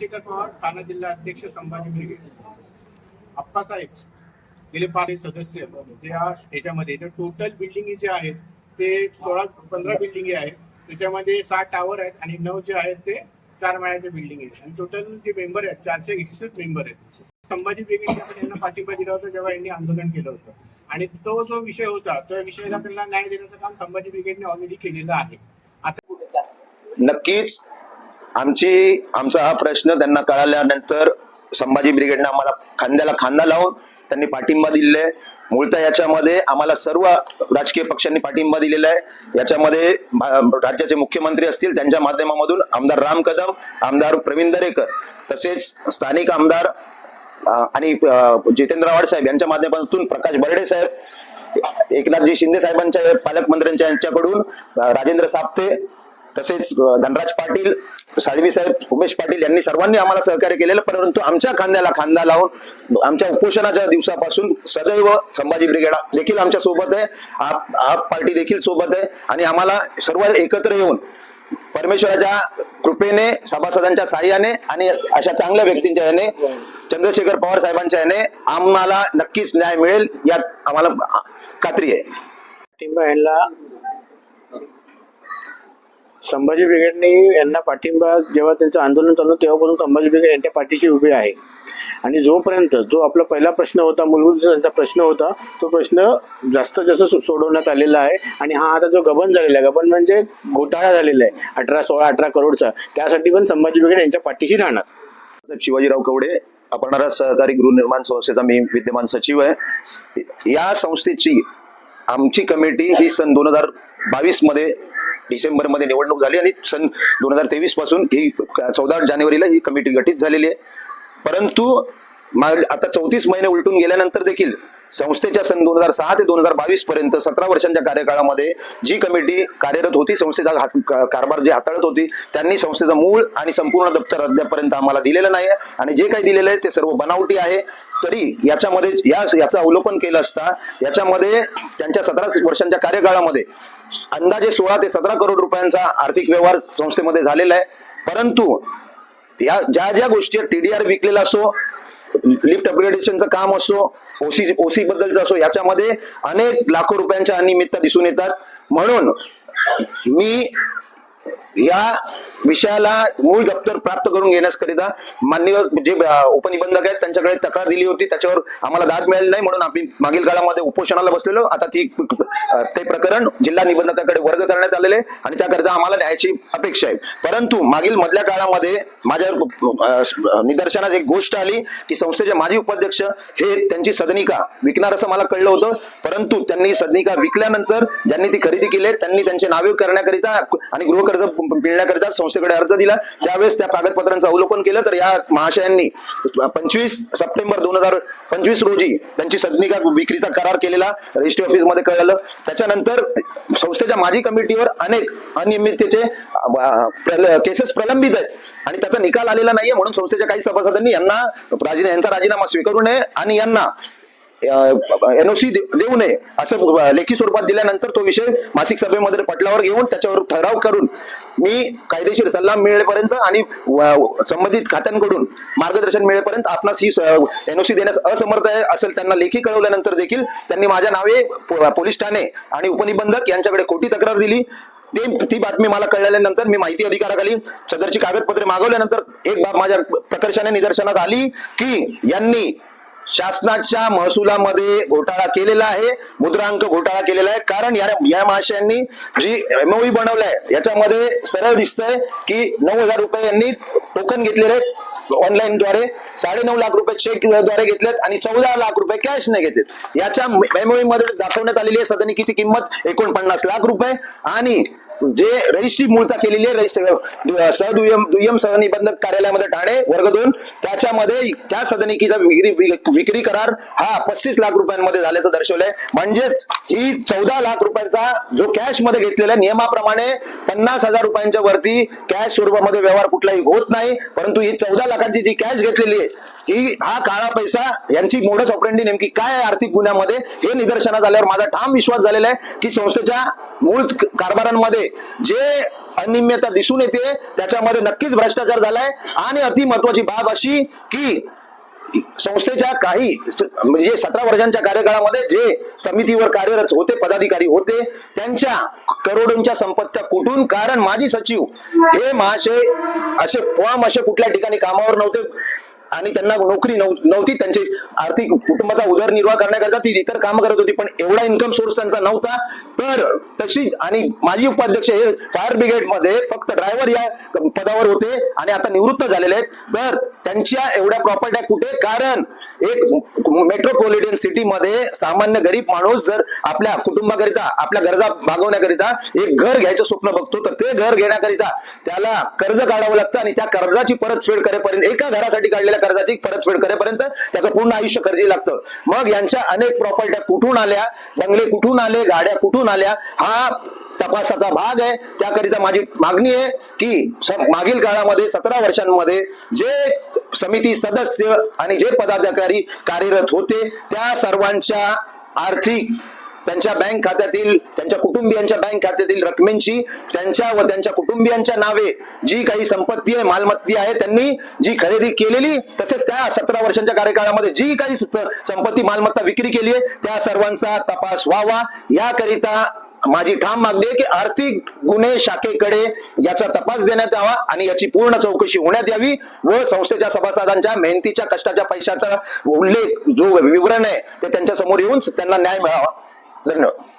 चंद्रशेखर पवार ठाणे जिल्हा अध्यक्ष संभाजी ब्रिगेड आप्पासाहेब गेले पाच सदस्य. म्हणजे या याच्यामध्ये टोटल बिल्डिंग जे आहेत ते सोळा पंधरा बिल्डिंग आहेत. त्याच्यामध्ये सात टावर आहेत आणि नऊ जे आहेत ते चार माळ्याचे बिल्डिंग आहेत. आणि टोटल जे मेंबर आहेत चारशे एकसष्ट मेंबर आहेत. संभाजी ब्रिगेडने आपण यांना पाठिंबा दिला होता जेव्हा यांनी आंदोलन केलं होतं. आणि तो जो विषय होता त्या विषयाला त्यांना न्याय देण्याचं काम संभाजी ब्रिगेडने ऑलरेडी केलेलं आहे. आता नक्कीच आमची आमचा हा प्रश्न त्यांना कळाल्यानंतर संभाजी ब्रिगेडने आम्हाला खांद्याला खांदा लावून त्यांनी पाठिंबा दिले मूळतः याच्यामध्ये आम्हाला सर्व राजकीय पक्षांनी पाठिंबा दिलेला आहे. याच्यामध्ये राज्याचे मुख्यमंत्री असतील त्यांच्या माध्यमामधून आमदार राम कदम आमदार प्रवीण दरेकर तसेच स्थानिक आमदार आणि जितेंद्र आव्हाड साहेब यांच्या माध्यमातून प्रकाश बर्डे साहेब एकनाथजी शिंदे साहेबांच्या पालकमंत्र्यांच्या यांच्याकडून राजेंद्र साप्ते तसेच धनराज पाटील साळवी साहेब उमेश पाटील यांनी सर्वांनी आम्हाला सहकार्य केलेलं परंतु आमच्या खांद्याला खांदा लावून आमच्या उपोषणाच्या दिवसापासून सदैव संभाजी ब्रिगेड देखील आमच्यासोबत आहे. आप आप पार्टी देखील सोबत आहे. आणि आम्हाला सर्व एकत्र येऊन परमेश्वराच्या कृपेने सभासदांच्या साह्याने आणि अशा चांगल्या व्यक्तींच्या याने चंद्रशेखर पवार साहेबांच्या याने आम्हाला नक्कीच न्याय मिळेल यात आम्हाला खात्री आहे. संभाजी ब्रिगेडने यांना पाठिंबा जेव्हा त्यांचं आंदोलन चालू तेव्हापासून संभाजी ब्रिगेड यांच्या पाठीशी उभी आहे. आणि जोपर्यंत जो आपला पहिला प्रश्न होता मूलभूत त्यांचा प्रश्न होता तो प्रश्न जास्त जास्त सोडवण्यात आलेला आहे. आणि हा आता जो गबन झालेला आहे गबन म्हणजे घोटाळा झालेला आहे अठरा सोळा अठरा करोडचा. त्यासाठी पण संभाजी ब्रिगेड यांच्या पाठीशी राहणार. शिवाजीराव कवडे अपणारा सहकारी गृहनिर्माण संस्थेचा मी विद्यमान सचिव आहे. या संस्थेची आमची कमिटी ही सन दोन हजार बावीसमध्ये डिसेंबरमध्ये निवडणूक झाली आणि सन दोन हजार तेवीसपासून ही चौदा जानेवारीला ही कमिटी गठीत झालेली आहे. परंतु आता चौतीस महिने उलटून गेल्यानंतर देखील संस्थेच्या सन दोन हजार सहा ते दोन हजार बावीस पर्यंत सतरा वर्षांच्या कार्यकाळामध्ये जी कमिटी कार्यरत होती संस्थेचा कारभार जे हाताळत होती त्यांनी संस्थेचं मूळ आणि संपूर्ण दप्तर अद्यापर्यंत आम्हाला दिलेलं नाही आहे. आणि जे काही दिलेलं आहे ते सर्व बनावटी आहे. तरी याच्यामध्ये या याचं अवलोकन केलं असता याच्यामध्ये त्यांच्या सतरा वर्षांच्या कार्यकाळामध्ये अंदाजे सोळा ते सतरा करोड रुपयांचा आर्थिक व्यवहार संस्थेमध्ये झालेला आहे. परंतु या ज्या ज्या गोष्टी टीडीआर विकलेला असो लिफ्ट अपग्रेडेशनचं काम असो ओसी ओसी बद्दलचं असो याच्यामध्ये अनेक लाखो रुपयांच्या अनियमितता दिसून येतात. म्हणून मी या विषयाला मूळ दप्तर प्राप्त करून घेण्याकरिता मान्य जे उपनिबंधक आहेत त्यांच्याकडे तक्रार दिली होती. त्याच्यावर आम्हाला दाद मिळाली नाही म्हणून आम्ही मागील काळामध्ये उपोषणाला बसलेलो. आता ती ते प्रकरण जिल्हा निबंधकाकडे वर्ग करण्यात आलेले आणि त्याकरिता आम्हाला न्यायाची अपेक्षा आहे. परंतु मागील मधल्या काळामध्ये माझ्या निदर्शनात निदर्शनास एक गोष्ट आली की संस्थेचे माजी उपाध्यक्ष हे त्यांची सदनिका विकणार असं मला कळलं होतं. परंतु त्यांनी सदनिका विकल्यानंतर ज्यांनी ती खरेदी केली त्यांनी त्यांचे नावे करण्याकरिता आणि गृह कर्ज मिळण्याकरिता संस्थेकडे अर्ज दिला. त्यावेळेस त्या कागदपत्रांचं अवलोकन केलं. तर या महाशयांनी पंचवीस सप्टेंबर दोन हजार पंचवीस रोजी त्यांची सदनिका विक्रीचा करार केलेला रजिस्ट्री ऑफिसमध्ये कळलं. त्याच्यानंतर संस्थेच्या माजी कमिटीवर अनेक अनियमिततेचे केसेस प्रलंबित आहेत. आणि त्याचा निकाल आलेला नाहीये. म्हणून संस्थेच्या काही सभासदांनी यांना यांचा राजीनामा स्वीकारू नये आणि यांना एनओसी देऊ नये असं लेखी स्वरूपात दिल्यानंतर तो विषय मासिक सभेमध्ये पटलावर घेऊन त्याच्यावर ठराव करून मी कायदेशीर सल्ला मिळेपर्यंत आणि संबंधित खात्यांकडून मार्गदर्शन मिळेपर्यंत आपणास ही एनओसी देण्यास असमर्थ आहे असेल त्यांना लेखी कळवल्यानंतर देखील त्यांनी माझ्या नावे पो- पोलीस ठाणे आणि उपनिबंधक यांच्याकडे खोटी तक्रार दिली. ते ती बातमी मला कळल्यानंतर मी माहिती अधिकाराखाली सदरची कागदपत्रे मागवल्यानंतर एक बाब माझ्या प्रकर्षाने निदर्शनात आली की यांनी शासनाच्या महसुलामध्ये घोटाळा केलेला आहे मुद्रांक घोटाळा केलेला आहे. कारण या या महाशयांनी जी एमओई बनवलाय याच्यामध्ये सरळ दिसतंय की नऊ हजार रुपये यांनी टोकन घेतलेले ऑनलाईन द्वारे. साडेनऊ लाख रुपये चेकद्वारे घेतलेत आणि चौदा लाख रुपये कॅश ने घेतलेत. याच्या मेमोरी मध्ये दाखवण्यात आलेली आहे सदनिकीची किंमत एकोणपन्नास लाख रुपये आणि जे रजिस्ट्री मूळता केलेली आहे रजिस्टर सहदुय्यम दुय्यम सहनिबंधक कार्यालयामध्ये ठाणे वर्ग दोन त्याच्यामध्ये त्या सदनिकीचा विक्री विक्री करार हा पस्तीस लाख रुपयांमध्ये झाल्याचं दर्शवलंय. म्हणजेच ही चौदा लाख रुपयांचा जो कॅशमध्ये घेतलेला आहे, नियमाप्रमाणे पन्नास हजार रुपयांच्या वरती कॅश स्वरूपामध्ये व्यवहार कुठलाही होत नाही परंतु ही चौदा लाखांची जी कॅश घेतलेली आहे की हा काळा पैसा यांची मोडच ऑपरेंडी नेमकी काय आहे आर्थिक गुन्ह्यामध्ये हे निदर्शनास आल्यावर माझा ठाम विश्वास झालेला आहे की संस्थेच्या मूळ कारभारांमध्ये जे अनियमितता दिसून येते त्याच्यामध्ये नक्कीच भ्रष्टाचार झालाय. आणि अति महत्वाची बाब अशी की संस्थेच्या काही म्हणजे सतरा वर्षांच्या कार्यकाळामध्ये जे समितीवर कार्यरत होते पदाधिकारी होते त्यांच्या करोडोंच्या संपत्त्या कुठून कारण माजी सचिव हे महाशय असे फॉर्म असे कुठल्या ठिकाणी कामावर नव्हते. आणि त्यांना नोकरी नव्हती त्यांचे आर्थिक कुटुंबाचा उदरनिर्वाह करण्याकरता ती इतर काम करत होती पण एवढा इन्कम सोर्स त्यांचा नव्हता. तर तशी आणि माजी उपाध्यक्ष हे फायर ब्रिगेडमध्ये फक्त ड्रायव्हर या पदावर होते आणि आता निवृत्त झालेले आहेत. तर त्यांच्या एवढ्या प्रॉपर्ट्या कुठे? कारण एक मेट्रोपॉलिटन सिटीमध्ये सामान्य गरीब माणूस जर आपल्या कुटुंबाकरिता आपल्या गरजा भागवण्याकरिता एक घर घ्यायचं स्वप्न बघतो तर ते घर घेण्याकरिता त्याला कर्ज काढावं लागतं आणि त्या कर्जाची परतफेड करेपर्यंत एका घरासाठी काढलेल्या कर्जाची परतफेड करेपर्यंत त्याचं पूर्ण आयुष्य कर्जी लागतं. मग यांच्या अनेक प्रॉपर्ट्या कुठून आल्या बंगले कुठून आले गाड्या कुठून आल्या हा तपासाचा भाग आहे. त्याकरिता माझी मागणी आहे की मागील काळामध्ये सतरा वर्षांमध्ये जे समिती सदस्य आणि जे पदाधिकारी कार्यरत होते त्या सर्वांच्या आर्थिक त्यांच्या बँक खात्यातील त्यांच्या कुटुंबियांच्या बँक खात्यातील रकमेची त्यांच्या व त्यांच्या कुटुंबियांच्या नावे जी काही संपत्ती आहे मालमत्ती आहे त्यांनी जी खरेदी केलेली तसेच त्या सतरा वर्षांच्या कार्यकाळामध्ये जी काही संपत्ती मालमत्ता विक्री केली आहे त्या सर्वांचा तपास व्हावा. याकरिता माझी ठाम मागणी आहे की आर्थिक गुन्हे शाखेकडे याचा तपास देण्यात यावा आणि याची पूर्ण चौकशी होण्यात यावी व संस्थेच्या सभासदांच्या मेहनतीच्या कष्टाच्या पैशाचा उल्लेख जो विवरण आहे ते त्यांच्यासमोर येऊन त्यांना न्याय मिळावा. धन्यवाद.